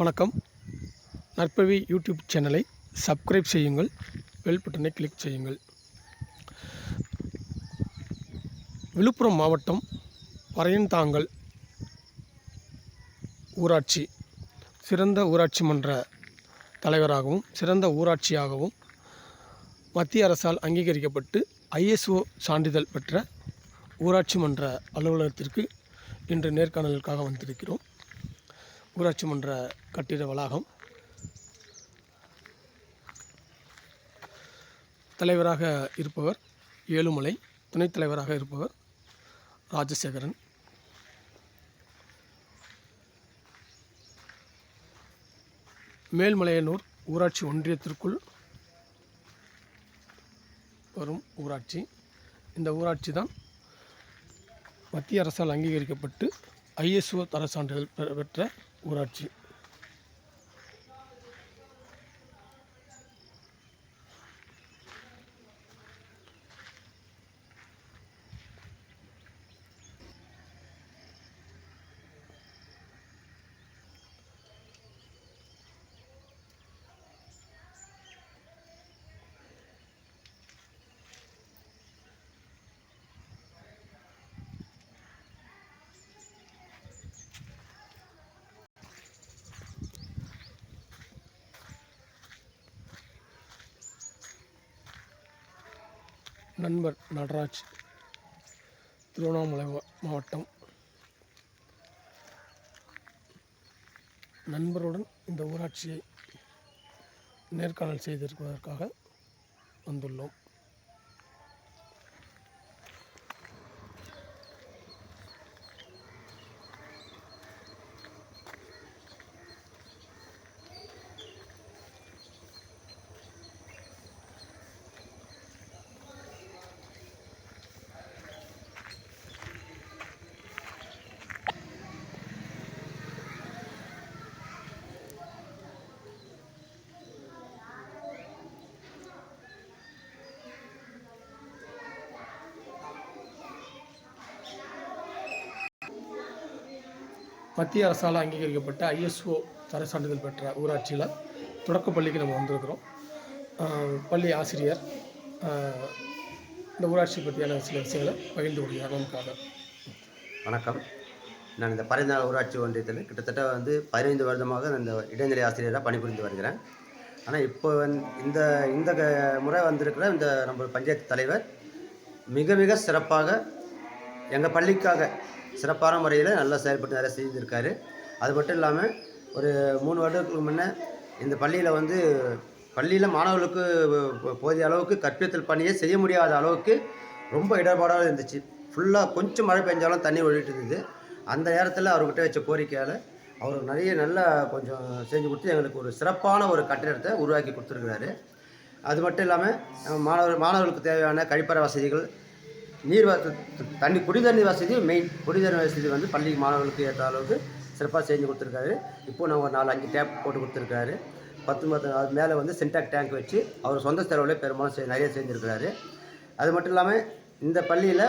வணக்கம். நற்பவி யூடியூப் சேனலை சப்ஸ்கிரைப் செய்யுங்கள் பெல் பட்டனை கிளிக் செய்யுங்கள். விழுப்புரம் மாவட்டம் பறையன்தாங்கல் ஊராட்சி சிறந்த ஊராட்சி மன்ற தலைவராகவும் சிறந்த ஊராட்சியாகவும் மத்திய அரசால் அங்கீகரிக்கப்பட்டு ஐஎஸ்ஓ சான்றிதழ் பெற்ற ஊராட்சி மன்ற அலுவலகத்திற்கு இன்று நேர்காணலுக்காக வந்திருக்கிறோம். ஊராட்சி மன்ற கட்டிட வளாகம். தலைவராக இருப்பவர் ஏழுமலை துணைத் தலைவராக இருப்பவர் ராஜசேகரன். மேல்மலையனூர் ஊராட்சி ஒன்றியத்திற்குள் வரும் ஊராட்சி. இந்த ஊராட்சி தான் மத்திய அரசால் அங்கீகரிக்கப்பட்டு ஐஎஸ்ஓ தர சான்றிதழ் பெற்ற ஊராட்சி. நண்பர் நடராஜ் திருவண்ணாமலை மாவட்டம். நண்பருடன் இந்த ஊராட்சியை நேர்காணல் செய்திருப்பதற்காக வந்துள்ளோம். மத்திய அரசால் அங்கீகரிக்கப்பட்ட ஐஎஸ்ஓ தர சான்றிதழ் பெற்ற ஊராட்சியில் தொடக்கப்பள்ளிக்கு நம்ம வந்திருக்கிறோம். பள்ளி ஆசிரியர் இந்த ஊராட்சி பற்றியான சில விஷயங்களை பகிர்ந்து கொள்கிறார் நமக்காக வணக்கம். நான் இந்த பரிந்தாள் ஊராட்சி ஒன்றியத்தில் கிட்டத்தட்ட வந்து பதினைந்து வருடமாக இந்த இடைநிலை ஆசிரியராக பணிபுரிந்து வருகிறேன். ஆனால் இப்போ வந்து இந்த இந்த க- முறை வந்திருக்கிற இந்த நம்ம பஞ்சாயத்து தலைவர் மிக மிக சிறப்பாக எங்கள் பள்ளிக்காக சிறப்பான முறையில் நல்லா செயல்பட்டு நிறைய செஞ்சுருக்காரு. அது மட்டும் இல்லாமல் ஒரு மூணு வருடத்துக்கு முன்னே இந்த பள்ளியில் வந்து பள்ளியில் மாணவர்களுக்கு போதிய அளவுக்கு கற்பித்தல் பணியை செய்ய முடியாத அளவுக்கு ரொம்ப இடர்பாடாக இருந்துச்சு. ஃபுல்லாக கொஞ்சம் மழை பெஞ்சாலும் தண்ணி ஒழிட்டு இருந்தது. அந்த நேரத்தில் அவர்கிட்ட வச்ச கோரிக்கையால் அவர் நிறைய நல்லா கொஞ்சம் செஞ்சு கொடுத்து எங்களுக்கு ஒரு சிறப்பான ஒரு கட்டிடத்தை உருவாக்கி கொடுத்துருக்குறாரு. அது மட்டும் இல்லாமல் மாணவர் மாணவர்களுக்கு தேவையான கழிப்பறை வசதிகள் நீர் தண்ணி குடி தண்ணி வசதி மெயின் குடி தண்ணி வசதி வந்து பள்ளி மாணவர்களுக்கு ஏற்ற அளவுக்கு சிறப்பாக செஞ்சு கொடுத்துருக்காரு. இப்போ நான் ஒரு நாலு அஞ்சு டேப் போட்டு கொடுத்துருக்காரு. பத்து பத்து அது மேலே வந்து சின்டாக் டேங்க் வச்சு அவர் சொந்த செலவில் பெரும்பாலும் செய் நிறைய செஞ்சுருக்கிறாரு. அது மட்டும் இல்லாமல் இந்த பள்ளியில்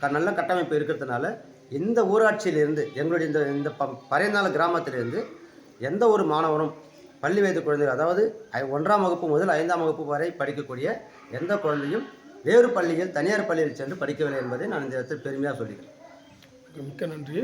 க நல்ல கட்டமைப்பு இருக்கிறதுனால இந்த ஊராட்சியிலிருந்து எங்களுடைய இந்த இந்த ப பறையநாள் கிராமத்திலிருந்து எந்த ஒரு மாணவனும் பள்ளி வயது குழந்தைகள் அதாவது ஐ- ஒன்றாம் வகுப்பு முதல் ஐந்தாம் வகுப்பு வரை படிக்கக்கூடிய எந்த குழந்தையும் வேறு பள்ளியில் தனியார் பள்ளியில் சென்று படிக்கவில்லை என்பதை நான் இந்த இடத்தில் பெருமையாக சொல்கிறேன் மிக்க நன்றி.